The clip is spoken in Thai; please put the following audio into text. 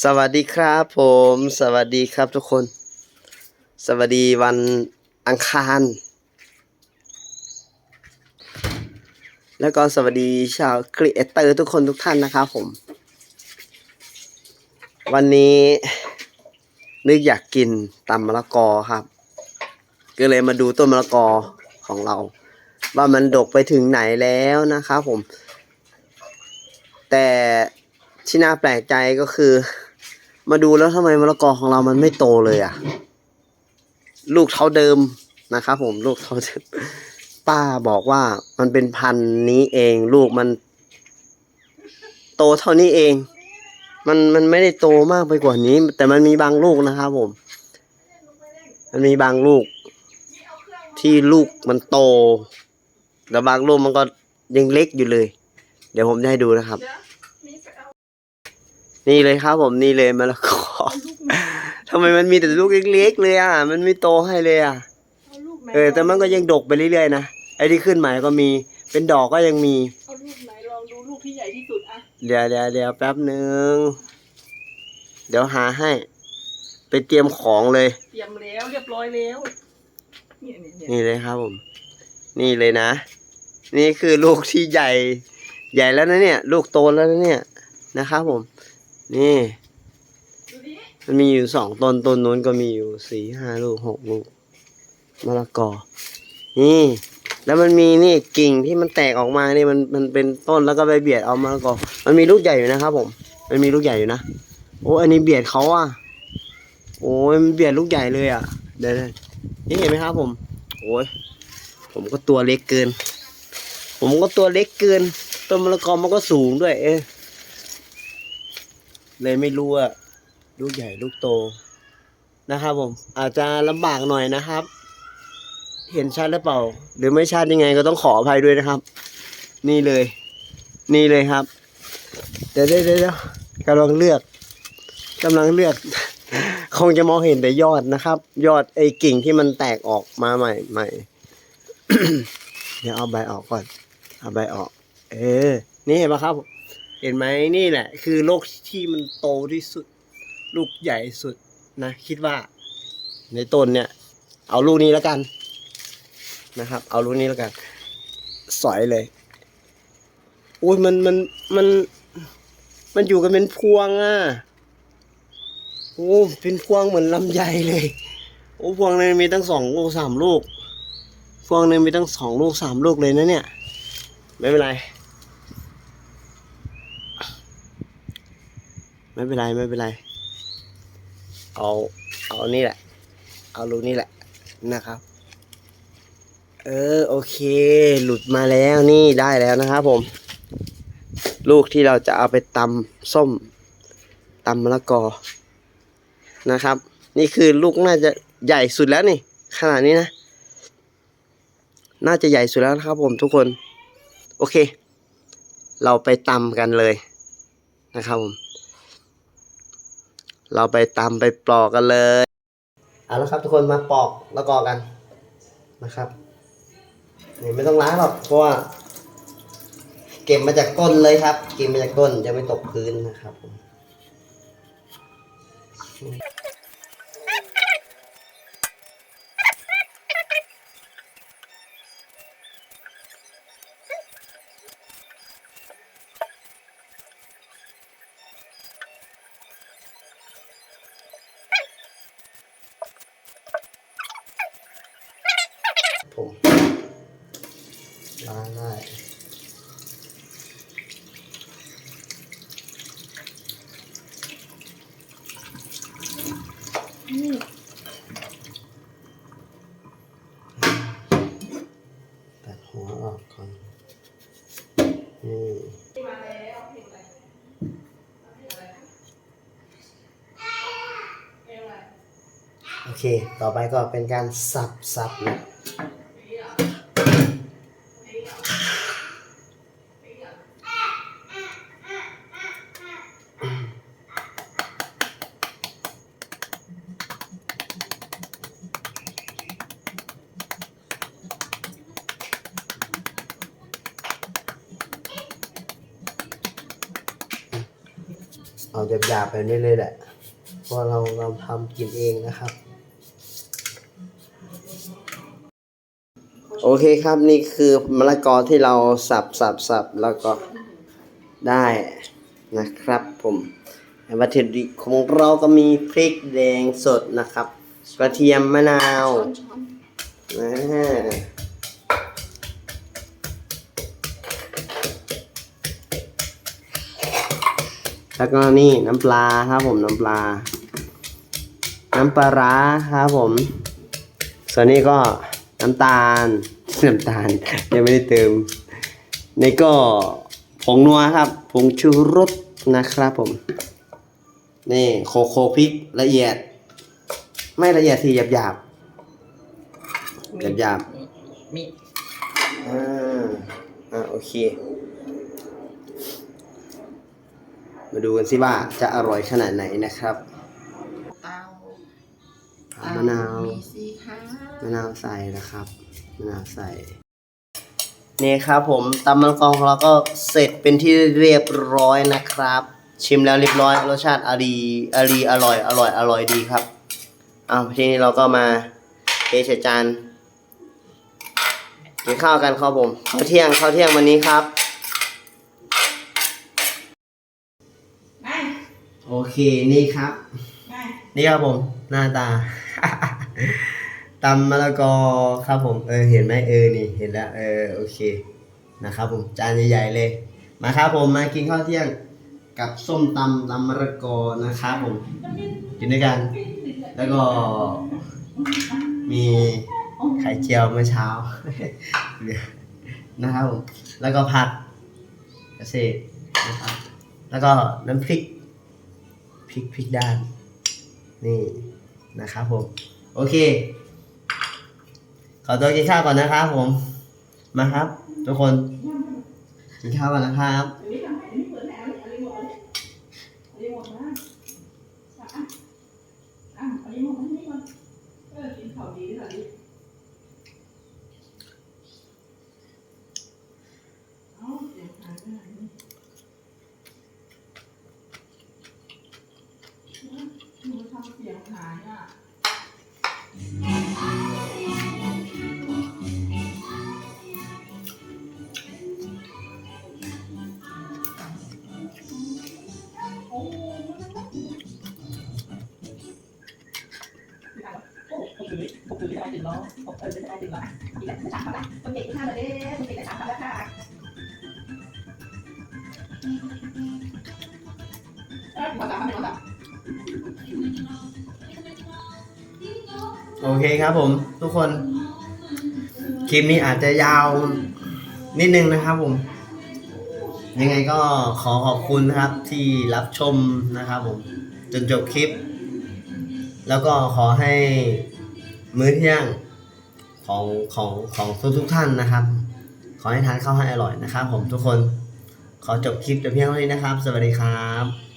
สวัสดีครับผม สวัสดีครับทุกคน สวัสดีวันอังคาร แล้วก็สวัสดีชาวครีเอเตอร์ทุกคนทุกท่านนะครับผม วันนี้นึกอยากกินตำมะละกอครับ ก็เลยมาดูต้นมะละกอของเรา ว่ามันดกไปถึงไหนแล้วนะครับผม แต่ที่น่าแปลกใจก็คือ มาดูแล้วทำไมมะละกอของเรามันไม่โตเลยอะ ลูกเท่าเดิมนะครับผมลูกเท่าเดิมป้าบอกว่ามันเป็นพันธุ์นี้เอง ลูกมัน โตเท่านี้เอง มันมันไม่ได้โตมากไปกว่านี้ แต่มันมีบางลูกนะครับผม มันมีบางลูก ที่ลูกมันโตแต่บางลูกมันก็ยังเล็กอยู่เลย เดี๋ยวผมจะให้ดูนะครับ นี่เลยครับผมนี่เลยมะละกอทำไมมันมีแต่ลูกเล็กๆเลยอะ มันไม่โตให้เลยอะ เอาลูกไหนเออ แต่มันก็ยังดกไปเรื่อยๆนะไอ้ที่ขึ้นใหม่ก็มี เป็นดอกก็ยังมี เอาลูกไหนลองดูลูกที่ใหญ่ที่สุดอะเดี๋ยวเดี๋ยวเดี๋ยวแป๊บหนึ่งเดี๋ยวหาให้ ไปเตรียมของเลย เตรียมแล้วเรียบร้อยแล้วเนี่ยเนี่ยเนี่ยนี่เลยครับผม นี่เลยนะ นี่คือลูกที่ใหญ่ ใหญ่แล้วนะเนี่ย ลูกโตแล้วนะเนี่ยนะครับผม นี่ มันมีอยู่สองต้นต้นนู้นก็มีอยู่สี่ห้าลูกหกลูกมะละกอ นี่ แล้วมันมีนี่กิ่งที่มันแตกออกมานี่มันมันเป็นต้นแล้วก็ไปเบียดเอามะละกอ มันมีลูกใหญ่อยู่นะครับ ผม มันมีลูกใหญ่อยู่นะ โอ้อันนี้เบียดเขาอะ โอ้ยมันเบียดลูกใหญ่เลยอะ เดี๋ยวนี่เห็นไหมครับ ผม โอ้ยผมก็ตัวเล็กเกิน ผมก็ตัวเล็กเกิน ต้นมะละกอมันก็สูงด้วย เอ๊ะ เลยไม่รู้อะลูกใหญ่ลูกโตนะครับผมอาจจะลำบากหน่อยนะครับ เห็นชัดหรือเปล่า หรือไม่ชัดยังไงก็ต้องขออภัยด้วยนะครับ นี่เลย นี่เลยครับ เดี๋ยวเดี๋ยวเดี๋ยวกำลังเลือกกำลังเลือกคงจะมองเห็นแต่ยอดนะครับ ยอดไอ้กิ่งที่มันแตกออกมาใหม่ใหม่เดี๋ยวเอาใบออกก่อน เอาใบออก เออ นี่เห็นไหมครับ เห็นไหมนี่แหละ คือโรคที่มันโตที่สุด ลูกใหญ่สุดนะ คิดว่า ในต้นเนี่ย เอาลูกนี้แล้วกันนะครับ เอาลูกนี้แล้วกัน สอยเลยอุ้ยมันมันมัน มันอยู่กันเป็นพวงอะโอ้เป็นพวงเหมือนลำไยเลย โอ้พวงนึงมีตั้งสองลูกสามลูก พวงนึงมีตั้งสองลูกสามลูกเลยนะเนี่ย ไม่เป็นไร ไม่เป็นไรไม่เป็นไร เอาเอานี่แหละ เอาลูกนี่แหละนะครับ เออโอเค หลุดมาแล้วนี่ได้แล้วนะครับผม ลูกที่เราจะเอาไปตำส้มตำมะละกอนะครับ นี่คือลูกน่าจะใหญ่สุดแล้วนี่ ขนาดนี้นะ น่าจะใหญ่สุดแล้วนะครับผมทุกคน โอเค เราไปตำกันเลยนะครับผม เราไปตำไปปลอกกันเลยเอาละครับทุกคนมาปอกแล้วกอกันนะครับนี่ไม่ต้องล้างหรอกเพราะว่าเก็บมาจากต้นเลยครับ เก็บมาจากต้นจะไม่ตกพื้นนะครับผม ล้างได้ตัดหัวออกก่อน นี่มาแล้วเพลงอะไรเพลงอโอเค ต่อไปก็เป็นการสับสับนะ หยาบๆแบบนี้เลยแหละ เพราะเราเราทำกินเองนะครับ โอเคครับนี่คือมะละกอที่เราสับสับสับแล้วก็ได้นะครับผมวัตถุดิบของเราก็มีพริกแดงสดนะครับ กระเทียมมะนาวนะ แล้วก็นี่น้ำปลาครับผมน้ำปลา น้ำปลาร้าครับผม ส่วนนี้ก็น้ำตาลน้ำตาลยังไม่ได้เติมนี่ก็ผงนัวครับผงชูรสนะครับผมนี่โคโคพริกละเอียด ไม่ละเอียดทีหยาบหยาบหยาบหยาบมีๆอ่าอ่าโอเค มาดูกันสิว่าจะอร่อยขนาดไหนนะครับเตาเอามะนาวมีสีขาวมะนาวใส่นะครับมะนาวใส่นี่ครับผมตำมะละกอของเราก็เสร็จเป็นที่เรียบร้อยนะครับ ชิมแล้วเรียบร้อยรสชาติอรีอรีอร่อยอร่อยอร่อยดีครับอ้าวทีนี้เราก็มาเทใส่จานกินข้าวกันครับผมข้าวเที่ยงข้าวเที่ยงวันนี้ครับ ไป โอ เคนี่ครับไปนี่ครับผมหน้าตาตำมะละกอครับผมเออเห็นไหมเออนี่เห็นแล้วเออโอเคนะครับผมจานใหญ่ๆเลย มาครับผมมากินข้าวเที่ยงกับส้มตำตำมะละกอนะครับผม กินด้วยกัน แล้วก็มีไข่เจียวเมื่อเช้าเหลือนะครับผมแล้วก็ผักเกษตรนะครับแล้วก็น้ำพริก พลิกพลิกด้าน นี่นะครับผม โอเค ขอตัวกินข้าวก่อนนะครับผม มาครับ ทุกคน กินข้าวก่อนนะครับ อันนี้ทำให้อันนี้เปิดแล้วอันนี้หมดเลยอันนี้หมดนะอะอะอันนี้หมดอันนี้หมดเออกินข้าวดีค่ะดิเอาเดี๋ยวหายไปไหนนี่หนูทำเสียง หายอะผมถือผมถือได้ถึงล้อผมเออได้ถึงล้ออีกแล้วสามพันละคนเด็กที่ห้าเลยเด้คนเด็กได้สามแล้วค่ะเอ้ยขอสามพันขอสาม โอเคครับผมทุกคน คลิปนี้อาจจะยาวนิดนึงนะครับผม ยังไงก็ขอขอบคุณนะครับที่รับชมนะครับผม จนจบคลิป แล้วก็ขอให้มื้อเที่ยงของของของทุกทุกท่านนะครับ ขอให้ทานข้าวให้อร่อยนะครับ ผมทุกคนขอจบคลิปแต่เพียงเท่านี้นะครับ สวัสดีครับ